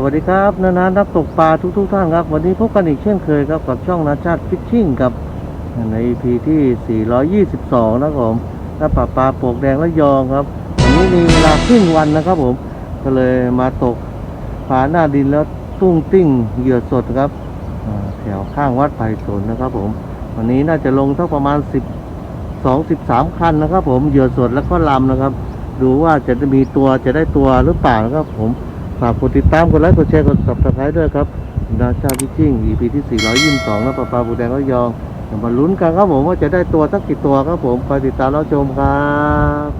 สวัสดีครับนานานักตกปลาทุกทุกๆท่านครับ วันนี้พบกันอีกเช่นเคยครับกับช่องนาชาติฟิชชิ่งครับใน EP ที่ 422 นะครับผมน้าปลาปลาโปกแดงและยองครับ วันนี้มีเวลาครึ่งวันนะครับผม ก็เลยมาตกปลาหน้าดินแล้วตุ้งติ้งเหยื่อสดครับแถวข้างวัดไผ่สนนะครับผม วันนี้น่าจะลงเท่าประมาณ 10 2 13 คันนะครับผมเหยื่อสดแล้วก็ลำนะครับ ดูว่าจะมีตัวจะได้ตัวหรือเปล่านะครับผม ฝากกดติดตามกดไลค์กดแชร์กดสับสไครต์ด้วยครับดาชาพิชิ่ง EP ที่ 422แล้วปลาปลาบูแดงก็ยองมาลุ้นกันครับผมว่าจะได้ตัวสักกี่ตัวครับผมไปติดตามรับชมครับ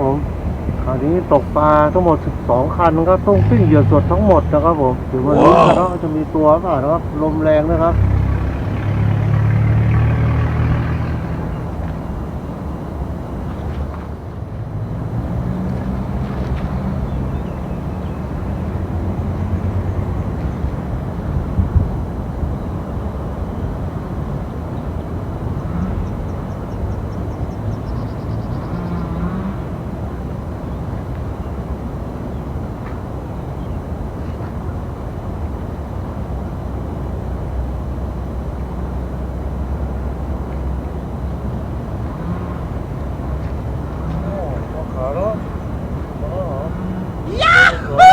ผมคราว นี้ตกปลาทั้งหมด 12 คันครับต้องปิ้งเหยื่อสดทั้งหมดนะครับผมถือว่าลุ้นกันว่าจะมีตัวเปล่านะครับลมแรงนะครับ โอ้ตัวขาวแล้วยาฮู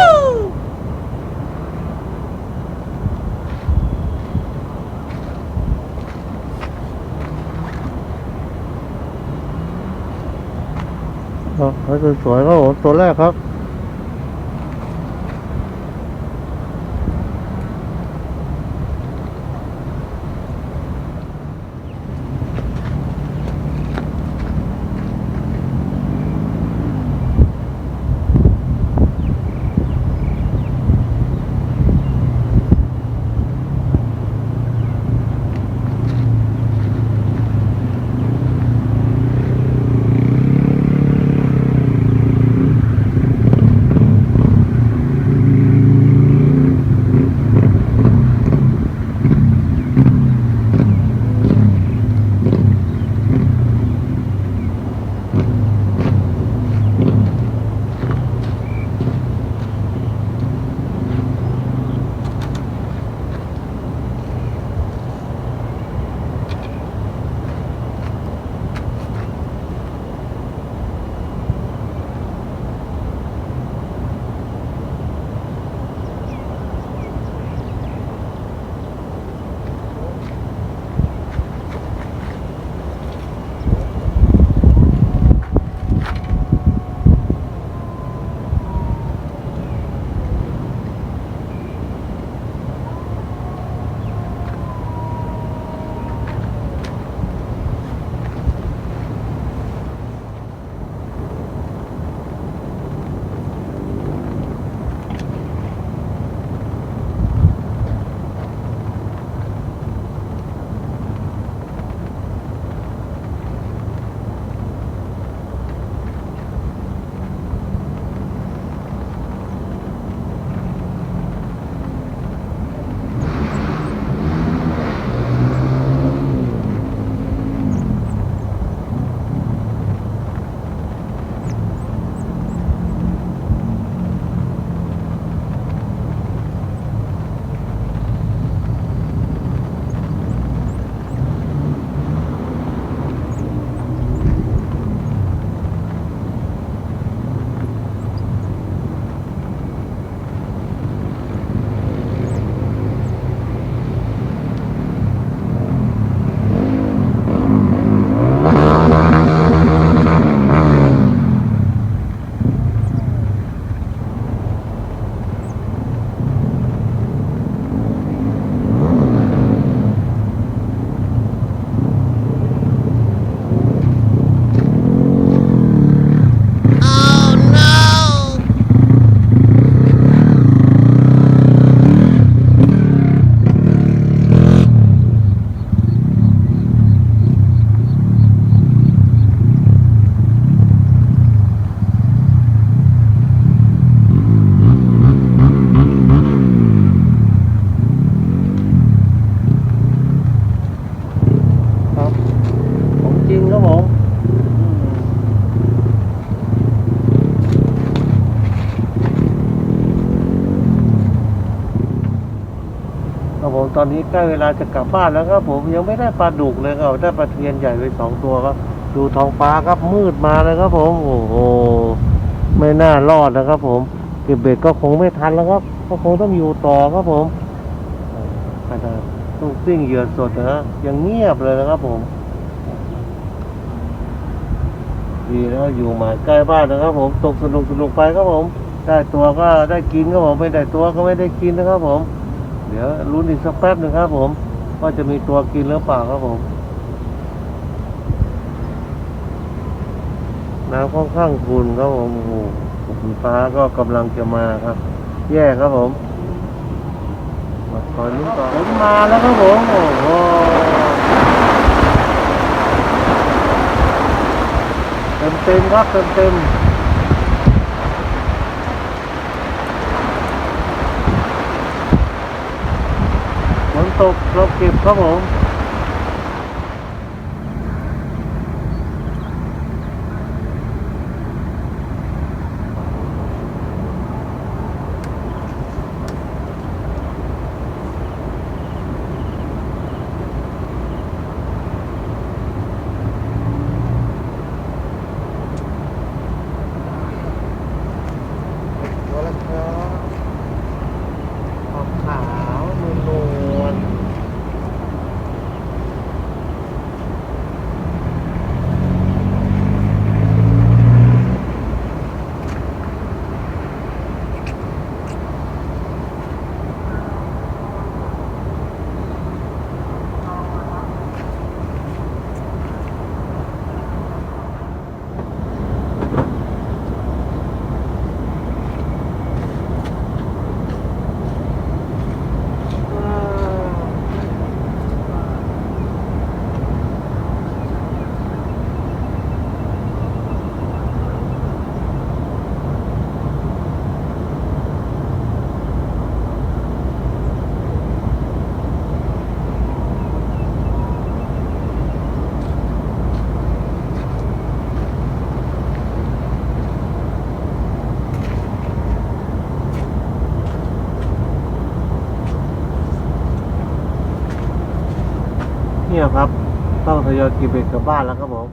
เขาสวยๆครับผมตัวแรกครับ อนนี้ใกล้เวลาจะกลับบ้านแล้วครับผมยังไม่ได้ปลาดุกเลยครับได้ปลาเทียนใหญ่ไปสองตัวครับ ดูท้องฟ้าครับมืดมาเลยครับผมโอ้โหไม่น่ารอดนะครับ ผมเก็บเบ็ดก็คงไม่ทันแล้วครับ ก็คงต้องอยู่ต่อครับผมขนาดลูกซิ่งเหยื่อสดนะยังเงียบเลยนะครับผม ดีแล้วอยู่หมาใกล้บ้านนะครับ ผมตกสนุกสนุกไปครับผม ได้ตัวก็ได้กินครับผมไม่ได้ตัวก็ไม่ได้กินนะครับผม เดี๋ยวลุ้นอีกสักแป๊บหนึ่งครับผม ว่าจะมีตัวกินหรือเปล่าครับผมน้ำค่อนข้างขุ่นครับผมโอ้โหฟ้าก็กำลังจะมาครับ แย่ครับผมมาตอนนี้ต่อฝนมาแล้วครับผมโอ้โหเต็มเต็มครับเต็มเต็มๆฝน ตกเราเก็บครับผม เนี่ยครับ ต้องทยอยเกินเบ็ดกลับบ้านแล้วครับผม